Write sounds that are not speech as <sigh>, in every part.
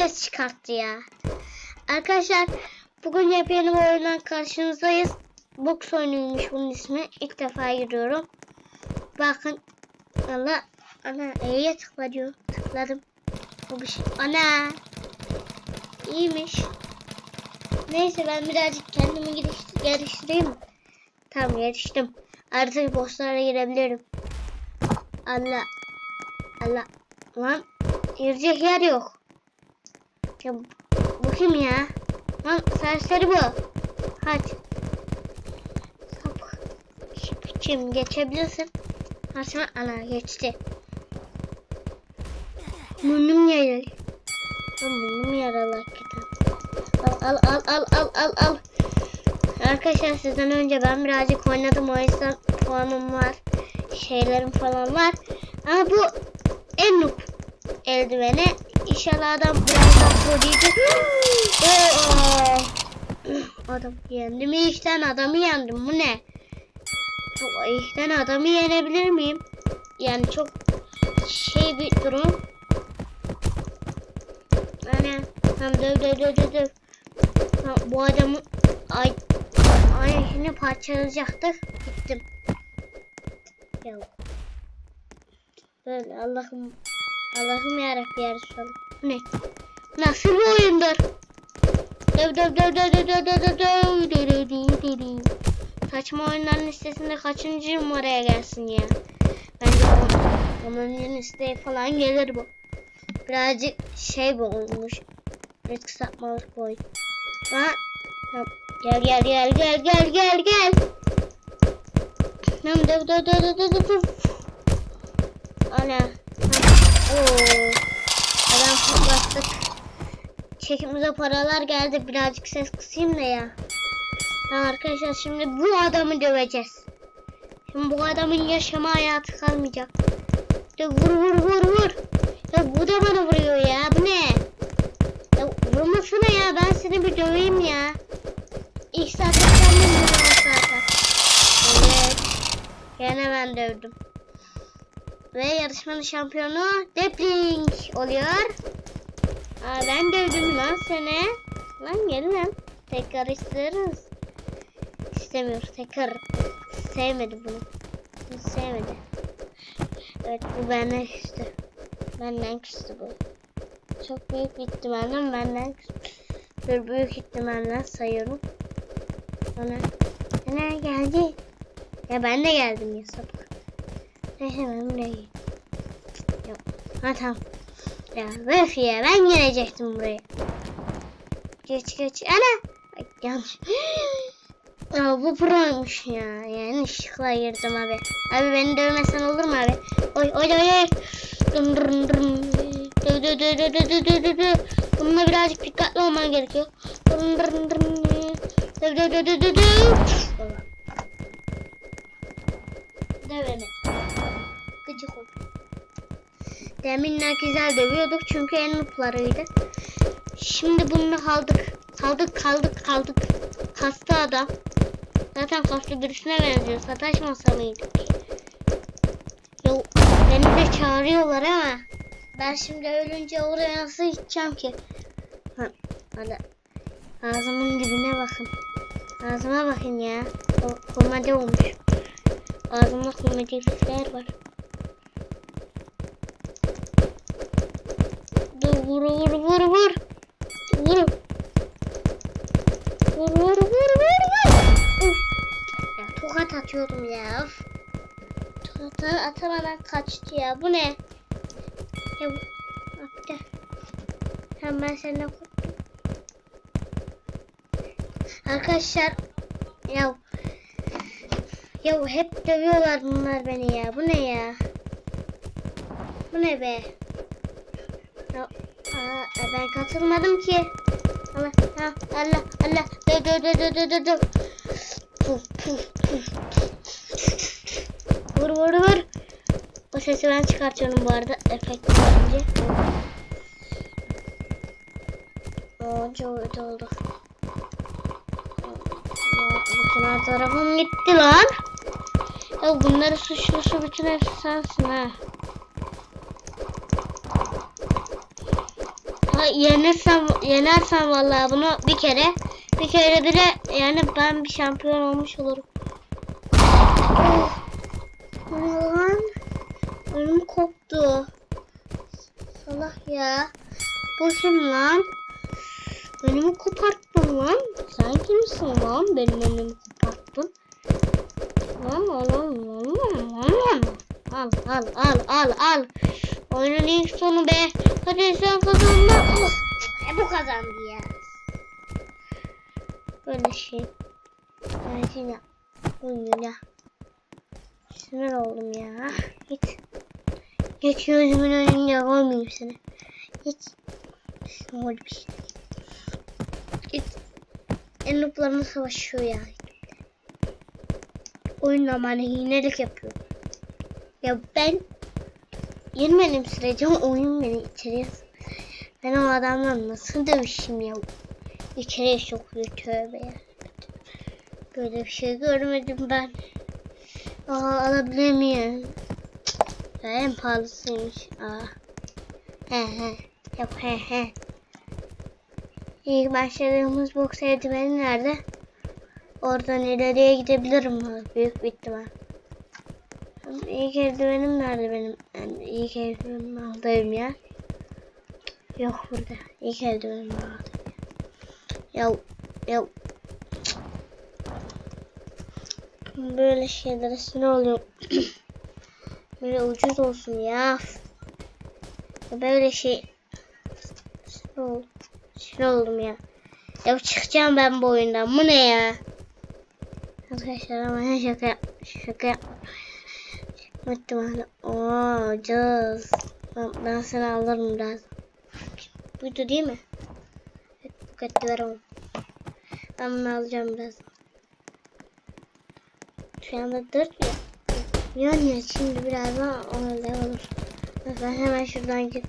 ses çıkarttı ya. Arkadaşlar bugün yepyeni bir oyundan karşınızdayız. Box oyunuymuş bunun ismi. İlk defa giriyorum. Bakın. Allah. Ana E'ye tıkla diyor. Tıkladım. Bu bir şey. Ana. İyiymiş. Neyse ben birazcık kendimi geliş- geliştireyim. Tamam geliştim. Artık bosslara girebilirim. Allah. Allah. Lan girecek yer yok. Ya bu- kim ya? Lan serseri bu. Hadi. Sapık. Kim geçebilirsin? Ha sen ana geçti. Burnum yaralı. Burnum yaralı hakikaten. Al al al al al al al. Arkadaşlar sizden önce ben birazcık oynadım o yüzden puanım var. Şeylerim falan var. Ama bu en noob eldiveni. İnşallah adam birazdan. Oo! Adam yendi mi işten adamı yendim. Bu ne? İşten adamı yenebilir miyim? Yani çok şey bir durum. Ana tam döv döv döv döv döv. Bu adamı ay ay şimdi parçalayacaktık. Gittim. Ya. Böyle Allah'ım Allah'ım yarabbim ya Net. Nasıl bir oyundur? Saçma oyunların listesinde kaçıncı numaraya gelsin ya? Bence onların listeye falan gelir bu. Birazcık şey bu olmuş. Risk satmalık boy. Ha? Gel gel gel gel gel gel gel. Ana. Ana. Oo. Fırlattık. Çekimize paralar geldi. Birazcık ses kısayım da ya. Tamam arkadaşlar şimdi bu adamı döveceğiz. Şimdi bu adamın yaşama hayatı kalmayacak. De vur vur vur vur. Ya bu da bana vuruyor ya. Bu ne? Ya vurmasana ya. Ben seni bir döveyim ya. İlk zaten sen de vuruyorsun zaten. Evet. Gene ben dövdüm. Ve yarışmanın şampiyonu Depling oluyor. Aa, ben dövdüm lan seni. Lan gel lan. Tekrar isteriz. İstemiyor. Tekrar sevmedi bunu. Bunu sevmedi. Evet bu benden küstü. Benden küstü bu. Çok büyük bir ihtimalle benden küstü. Büyük ihtimalle sayıyorum. Ona. Ana geldi. Ya ben de geldim ya sapık. Neyse ben buraya git. Yok. Ha tamam. Ya öf ya ben gelecektim buraya. Geç geç. Ana. Bak yanlış. Aa, bu proymuş ya. Yani ışıkla girdim abi. Abi beni dövmesen olur mu abi? Oy oy oy. Dın dın dın. Dö dö dö dö dö dö dö dö. Bununla birazcık dikkatli olman gerekiyor. Dın dın dın. Dö dö dö dö dö dö. Devam et. Gıcık ol. Deminler güzel dövüyorduk çünkü en mutlarıydı. Şimdi bunu kaldık. Kaldık kaldık kaldık. Hasta adam. Zaten kaslı birisine benziyor. Sataşmasa mıydık? Yo, beni de çağırıyorlar ama ben şimdi ölünce oraya nasıl gideceğim ki? Ha, hadi. Ağzımın dibine bakın. Ağzıma bakın ya. O, komedi olmuş. Ağzımda komedilikler var. Dur vur vur vur vur. Vur. Vur vur vur vur vur. Uf. Ya tokat atıyordum ya. Tokatı atamadan kaçtı ya. Bu ne? Ya bu. Bak gel. Tamam ben senden korktum. Arkadaşlar. Ya. Ya hep dövüyorlar bunlar beni ya. Bu ne ya? Bu ne be? Ya, aa, ben katılmadım ki. Allah Allah Allah dö dö dö. Puf, puf, puf. Vur vur vur. O sesi ben çıkartıyorum bu arada efekt bence. Oo çok oldu. Bütün her tarafım gitti lan. Ya bunları suçlusu bütün hepsi sensin ha. Ha yenirsem yenersem vallahi bunu bir kere bir kere bile yani ben bir şampiyon olmuş olurum. Lan? Önüm koptu. Salak ya. Bu kim lan? Önümü koparttın lan. Sen kimsin lan? Benim önümü koparttın. Lan lan lan lan lan lan. Al al al al al. Oyunun ilk sonu be. Hadi sen kazandın. Oh. E, bu kazandı ya. Böyle şey. Ben oynuyor ya. Sinir oldum ya. Git. Geç gözümün önünde olmayayım seni. Git. Oldu bir şey. Git. En nuplarına savaşıyor ya. Oyunla bana hinelik yapıyor. Ya ben yenmedim sürece oyun beni içeriye ben o adamla nasıl dövüşeyim ya? İçeriye sokuyor tövbe ya. Böyle bir şey görmedim ben. Aa alabilir miyim? En pahalısıymış. Aa. He he. Yok he he. İlk başladığımız boks eldiveni nerede? Oradan ileriye gidebilirim büyük bir ihtimal. İlk eldivenim nerede benim? Yani ilk eldivenimi aldığım yer. Yok burada. İlk eldivenimi aldım. Ya ya böyle şeylere sinir oluyorum. <clears throat> böyle ucuz olsun ya. Böyle şey sinir oldum. Sinir oldum ya. Ya çıkacağım ben bu oyundan. Bu ne ya? Arkadaşlar ama şaka yapmış. Şaka yapmış. Muhtemelen. Ooo ucuz. Ben, ben seni alırım biraz. Buydu değil mi? Evet, buketli ver onu. Ben bunu alacağım biraz. Şu anda dört ya. Yani şimdi birazdan öyle olur. Ben hemen şuradan git.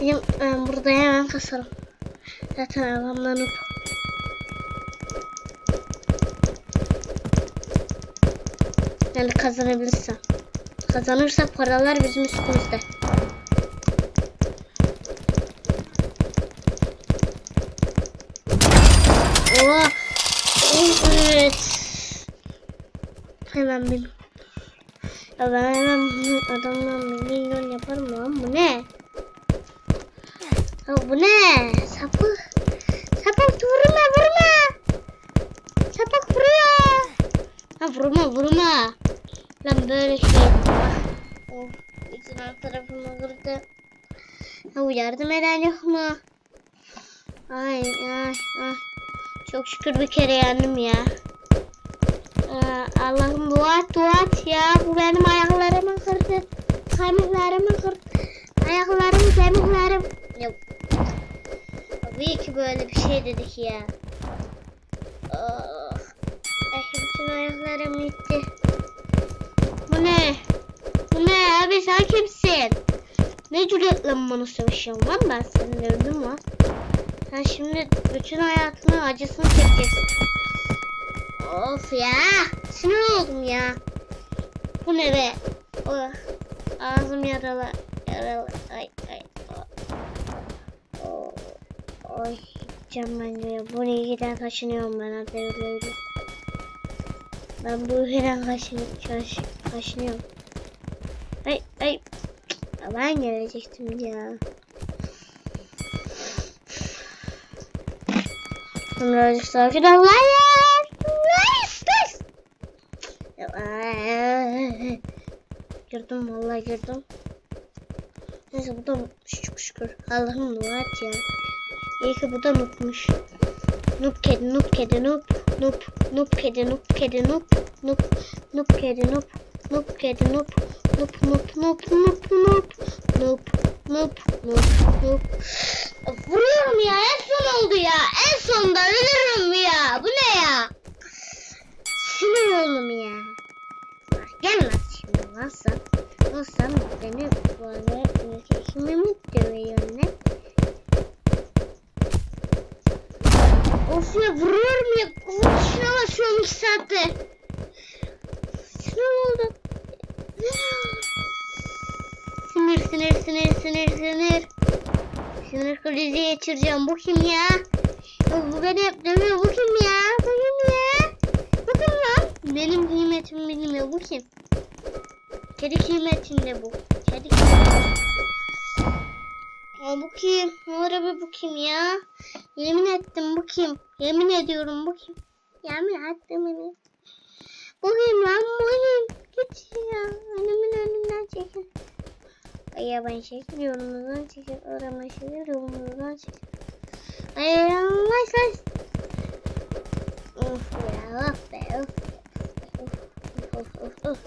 Benim ben burada hemen kasarım. Zaten adamdan up. Yani kazanabilirsem. Kazanırsak paralar bizim üstümüzde. Oh. Evet. Hemen bir. Ya ben hemen adamla bir milyon yaparım lan. Bu ne? Ya bu ne? Sapık. Sapık vurma vurma. Sapık vuruyor. Ha vurma vurma. Lan böyle şey. Of. Bütün alt tarafımı kırdı. Bu yardım eden yok mu? Ay ay ay. Çok şükür bir kere yendim ya. Ee, Allah'ım dua et dua ya. Bu benim ayaklarımı kırdı. Kemiklerimi kırdı. Ayaklarım kemiklerim. Yok. Tabii ki böyle bir şey dedik ya. Ne cüretle lan ben seni öldüm lan. Sen şimdi bütün hayatının acısını çekeceksin. Of ya. Sinir oldum ya. Bu ne be? Oh. Ağzım yaralı. Yaralı. Ay ay. Oh. Ay. Gideceğim ben ya. Bu ne giden kaşınıyorum ben hadi öyle öyle. Ben bu ülkeden kaşın, kaş, kaşınıyorum. Ay ay. Ben gelecektim ya. Sonra sakin ol. Girdim vallahi girdim. Neyse bu da unutmuş çok şükür. Allah'ım dua et ya. İyi ki bu da unutmuş. Noob kedi, noob kedi, noob, noob, noob kedi, noob kedi, noob, noob, noob kedi, noob, noob kedi, noob, noob, noob, noob, noob, noob, noob, noob, noob, noob. Vuruyorum ya, en son oldu ya. En sonunda ölürüm ya. Bu ne ya? Sinir oldum ya. Gelmez şimdi nasıl? Nasıl beni böyle ülkesime mi dövüyor geçireceğim. Bu kim ya? bu beni hep dövüyor. Bu kim ya? Bu kim ya? Bu kim lan? Benim kıymetimi bilmiyor. Bu kim? Kedi kıymetinde bu. Kedi. Aa, bu kim? Harbi bu kim ya? Yemin ettim bu kim? Yemin ediyorum bu kim? Yemin ettim beni. Bu kim lan? Bu kim? Git ya. Önümün önünden çekil. Ay ya ben çekil yolumuzdan çekil. Arama çekil yolumuzdan çekil. Ay yavaş yavaş. Of ya of be of. Of of of of.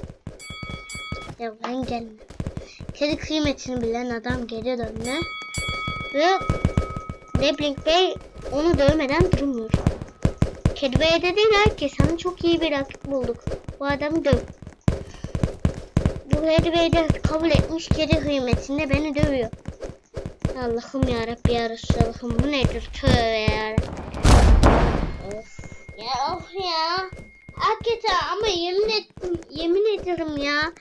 Ya ben gelmem. Kedi kıymetini bilen adam geri döndü. Ve Deblink Bey onu dövmeden durmuyor. Kedi Bey dediler ki sana çok iyi bir rakip bulduk. Bu adamı döv. Kedi Bey de kabul etmiş kedi kıymetinde beni dövüyor. Allah'ım ya Rabbi bu nedir tövbe ya. Ya of ya. Hakikaten ama yemin ettim yemin ederim ya.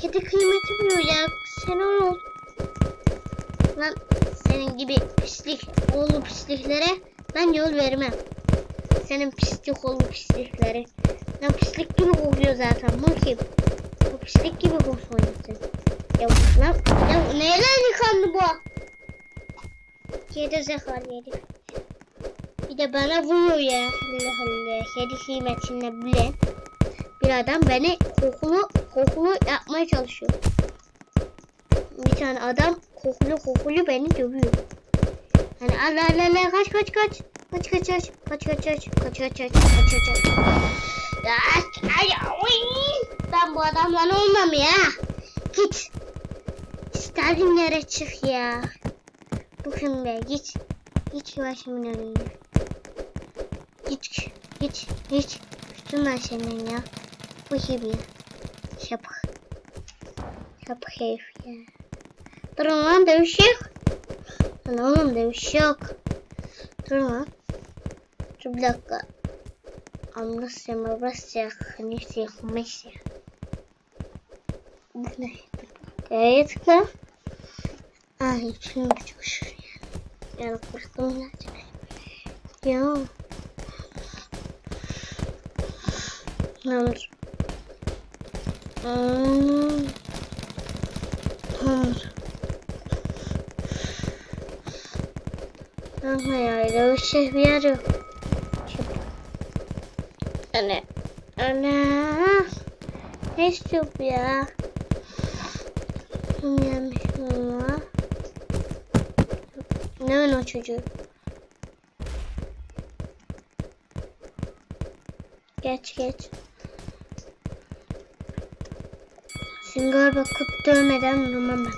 Kedi kıymeti biliyor ya. Sen ol. Lan senin gibi pislik oğlu pisliklere ben yol vermem. Senin pislik oğlu pislikleri. Lan pislik gibi kokuyor zaten. Bu kim? Pislik gibi kokuyor sen. Ya lan ya neyle yıkandı bu? Kedi zekalı yedi. Bir de bana vuruyor ya. Allah Allah. Kedi kıymetini bilen bir adam beni kokulu kokulu yapmaya çalışıyor. Bir tane adam kokulu kokulu beni dövüyor. Hani Allah Allah Allah kaç kaç kaç. Kaç kaç kaç. Kaç kaç kaç. Kaç kaç kaç. Kaç kaç kaç. Ya, ay, ay, ben bu adamla olmam ya. Git. İstediğin yere çık ya. Bu kim be git. Git başımın önüne. Git git git. Üstüm ben senin ya. Bu kim ya? Şapık. Şapık herif ya. Durun lan dövüş yok. Lan oğlum dövüş yok. Durun lan. Dur bir dakika. Amrasya mabrasya hanifsya humeşya. Bu ne? Gaya içim çok şur ya. Yani korktum birazcık. Ya. Tamamdır. Hmm. Tamamdır. Ama ya öyle bir şey bir yer yok. Anne. Anne. Ne istiyor bu ya? Yemiş mama. Ne o çocuğu? Geç geç. Sünger bakıp dövmeden durmam ben.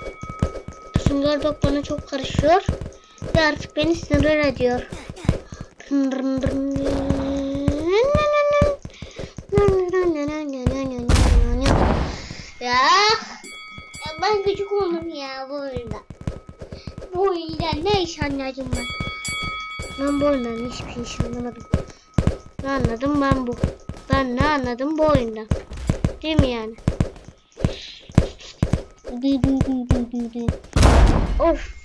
Sünger bak bana çok karışıyor. Ve artık beni sinir ediyor. Ya, ya bu oyunda. Bu oyunda ne iş anladım ben. Ben bu oyundan hiçbir şey anlamadım. Ne anladım ben bu. Ben ne anladım bu oyundan. Değil mi yani? Of.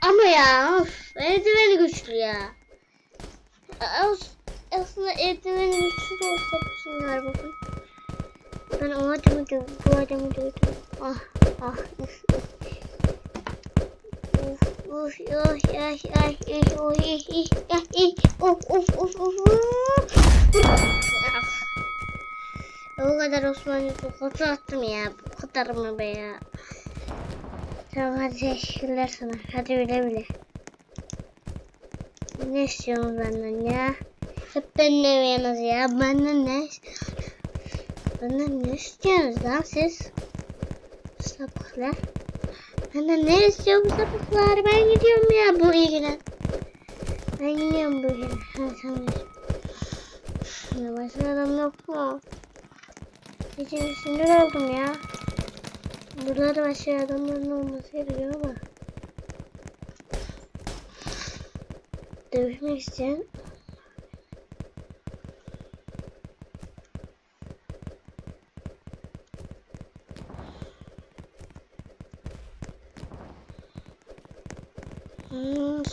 Ama ya of. Eldiveni güçlü ya. As aslında eldiveni güçlü olsa bunlar bakın. Ben o adamı dövdüm. Bu adamı dövdüm. Ah ah. Uf uf ay ay ay ay ay of of of Ah. O kadar Osmanlı tokat attım ya. Bu kadar mı be ya? Tamam hadi teşekkürler sana. Hadi güle güle. Ne istiyorsunuz benden ya? Hep benimle yalnız ya. Benden ne? Benden ne istiyorsunuz lan siz? Sapıklar. Benden ne istiyor bu sapıklar? Ben gidiyorum ya bu ilgiden. Ben gidiyorum bu ilgiden. Ha tamam. Ya başka adam yok mu? İçim sinir oldum ya. Burada da başka adamların olması gerekiyor ama. Dövüşmek isteyen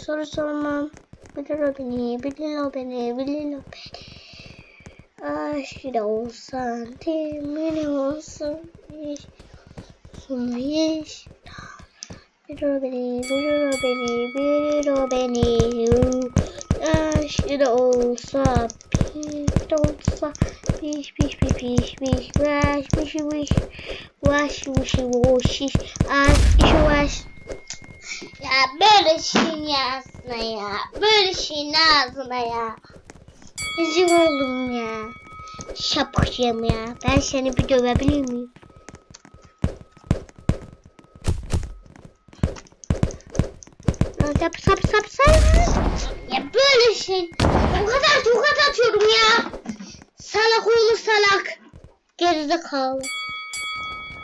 soru sormam. Bilir o beni, bilir o beni, bilir o beni. Da olsan, temin olsun. Son yeş. Bilir o beni, bilir o beni, bilir o beni. Da olsa, de olsa. Piş piş piş piş piş. Vaş piş piş. Vaş piş. Aşk piş vaş. Ya böyle şeyin aslında ya. Böyle şeyin ağzına ya. Rezil oldum ya. Şapkayım ya. Ben seni bir dövebilir miyim? Sap sap sap sap. Ya böyle şey. O kadar tokat atıyorum ya. Salak oğlu salak. Geride kal.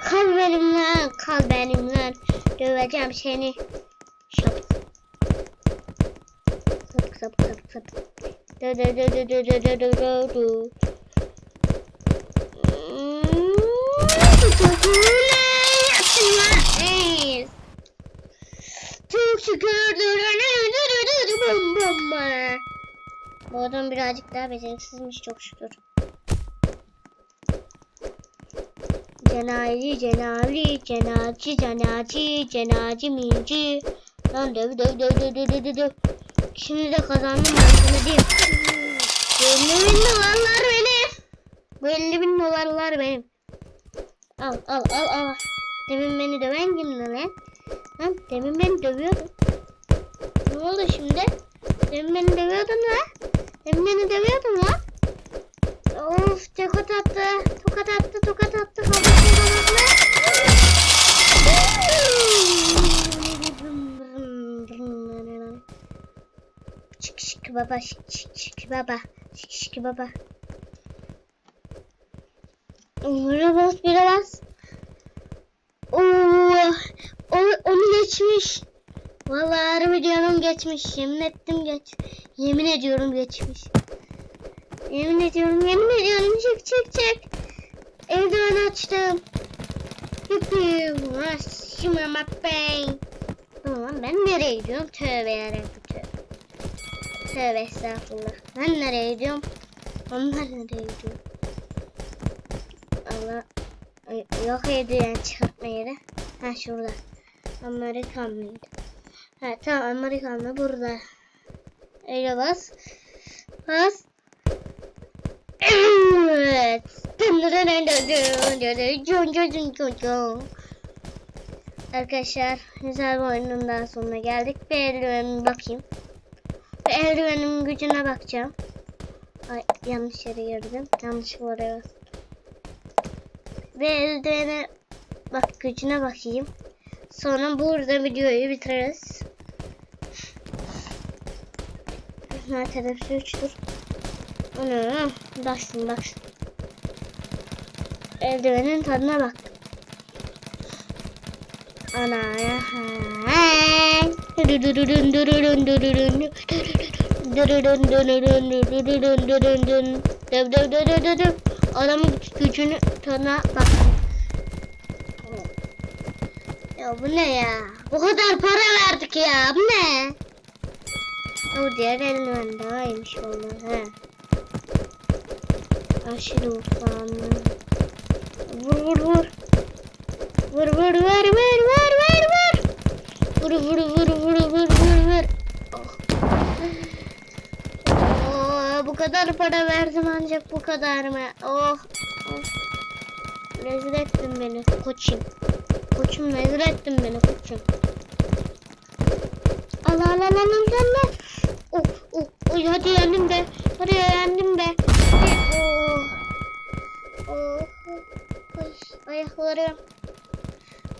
Kal benimle. Kal benimle. Döveceğim seni. Çok şükür. Bum bum. Bu adam birazcık daha beceriksizmiş çok şükür. Cenazi, cenazi, cenazi, cenazi, cenazi, minci. Lan döv döv döv döv döv döv döv. Şimdi de kazandım ben sana diyeyim. Bu 50 bin dolarlar benim. Bu 50 bin dolarlar benim. Al al al al. Demin beni döven kimdi lan? Lan demin beni dövüyordun. Ne oldu şimdi? Demin beni dövüyordun lan. Demin beni dövüyordun lan. Of tokat attı. Tokat attı tokat attı. Kafasına kafasına. Şık şık baba şık şık baba. Şık şık baba. Bire bas bire bas. Oo, onu, onu geçmiş. Vallahi harbi diyorum geçmiş. Yemin ettim geç. Yemin ediyorum geçmiş. Yemin ediyorum, yemin ediyorum. Çık çık çık. Eldiven açtım. Yuppi. Şimdi ama ben. Ben nereye gidiyorum? Tövbe yarabbim tövbe. Estağfurullah. Ben nereye gidiyorum? Onlar nereye gidiyor? Allah. Yok eldiven çıkartma yeri. Ha şurada. Amerikan mıydı? Ha tamam Amerikanlı burada. Öyle bas. Bas. Evet. Arkadaşlar güzel bir oyunun daha sonuna geldik. Eldivenime bakayım. Eldivenin gücüne bakacağım. Ay yanlış yere girdim. Yanlış oraya. Bir eldivene bak gücüne bakayım. Sonra burada videoyu bitiririz. Ha telefon 3'tür. Onu baksın baksın. Eldivenin tadına bak. Ana ya. Adamın gücünü tadına bak. Ya bu ne ya? Bu kadar para verdik ya. Bu ne? O diğer eldiven daha iyiymiş vallahi. He. Aşırı vur vur. Vur vur vur vur vur vur vur. Vur vur vur vur vur vur vur. Oh. Oh, bu kadar para verdim ancak bu kadar mı? Oh. oh. Rezil ettin beni koçum. Koçum rezil ettin beni koçum. Allah Allah Allah Allah Allah. Oh oh oh hadi yendim be. Hadi yendim be. Hadi. Oh. Oh. Ay, ayaklarım.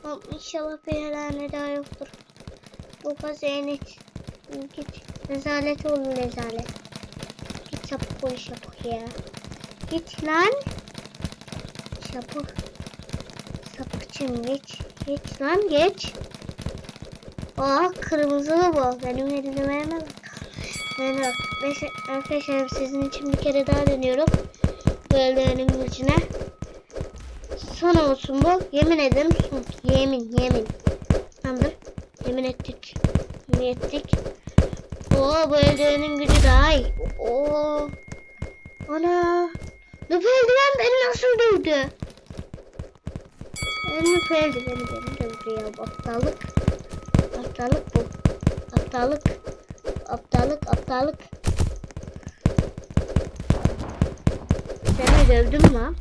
Oh, inşallah bir helane daha yoktur. Bu kazeni git. Rezalet olur rezalet. Git sapık ol sapık ya. Git lan. Sapık. Sapıkçım geç. Geç lan geç. Aa kırmızılı bu. Benim eldivenime bak. Yani bak. Neyse arkadaşlar sizin için bir kere daha deniyorum. Bu eldivenin gücüne. Son olsun bu. Yemin ederim son. Yemin yemin. Tamamdır. Yemin ettik. Yemin ettik. Oo bu eldivenin gücü daha iyi. Oo. Ana. Bu eldiven beni nasıl dövdü? Elmi eldiveni beni dövdü ya. Bu Aptallık. Aptallık bu. Aptallık. Aptallık, aptallık. Seni dövdüm lan.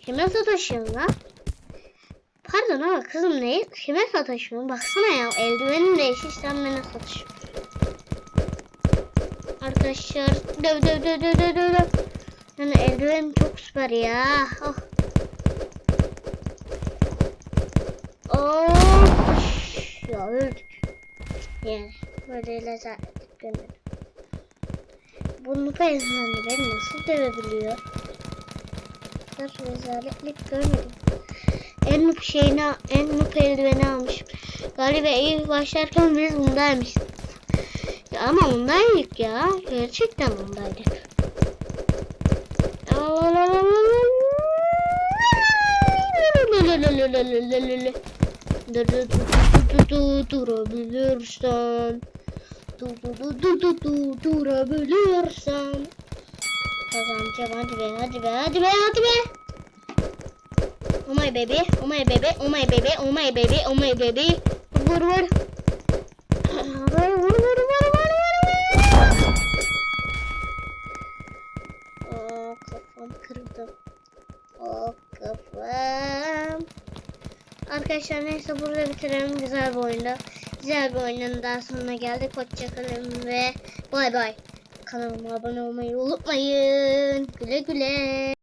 Kime sataşıyorsun lan? Pardon ama kızım ne? Kime sataşıyorsun? Baksana ya eldivenin değişik sen bana satışıyorsun. Arkadaşlar döv döv döv döv döv döv. Yani eldiven çok süper ya. Oh. Oh. Ya öldük. Yani böyle rezalet görmedim. Bunu beyefendi beni nasıl dövebiliyor? Bu kadar rezaletlik görmedim. En noob şeyini, en noob eldiveni almışım. Galiba iyi başlarken biz bundaymış. Ya ama bundaydık ya. Gerçekten bundaydık. Durabilirsen Dur dur dur dur dur dur durabilirsen Kazanacağım hadi be hadi be hadi be hadi be Oh my baby oh my baby oh my baby oh my baby oh my baby Vur vur Vur vur vur vur vur vur Aa kafam kırıldı Oh kafam Arkadaşlar neyse burada bitirelim güzel bir oyunda. Güzel bir oyunun daha sonuna geldik. Hoşçakalın ve bay bay. Kanalıma abone olmayı unutmayın. Güle güle.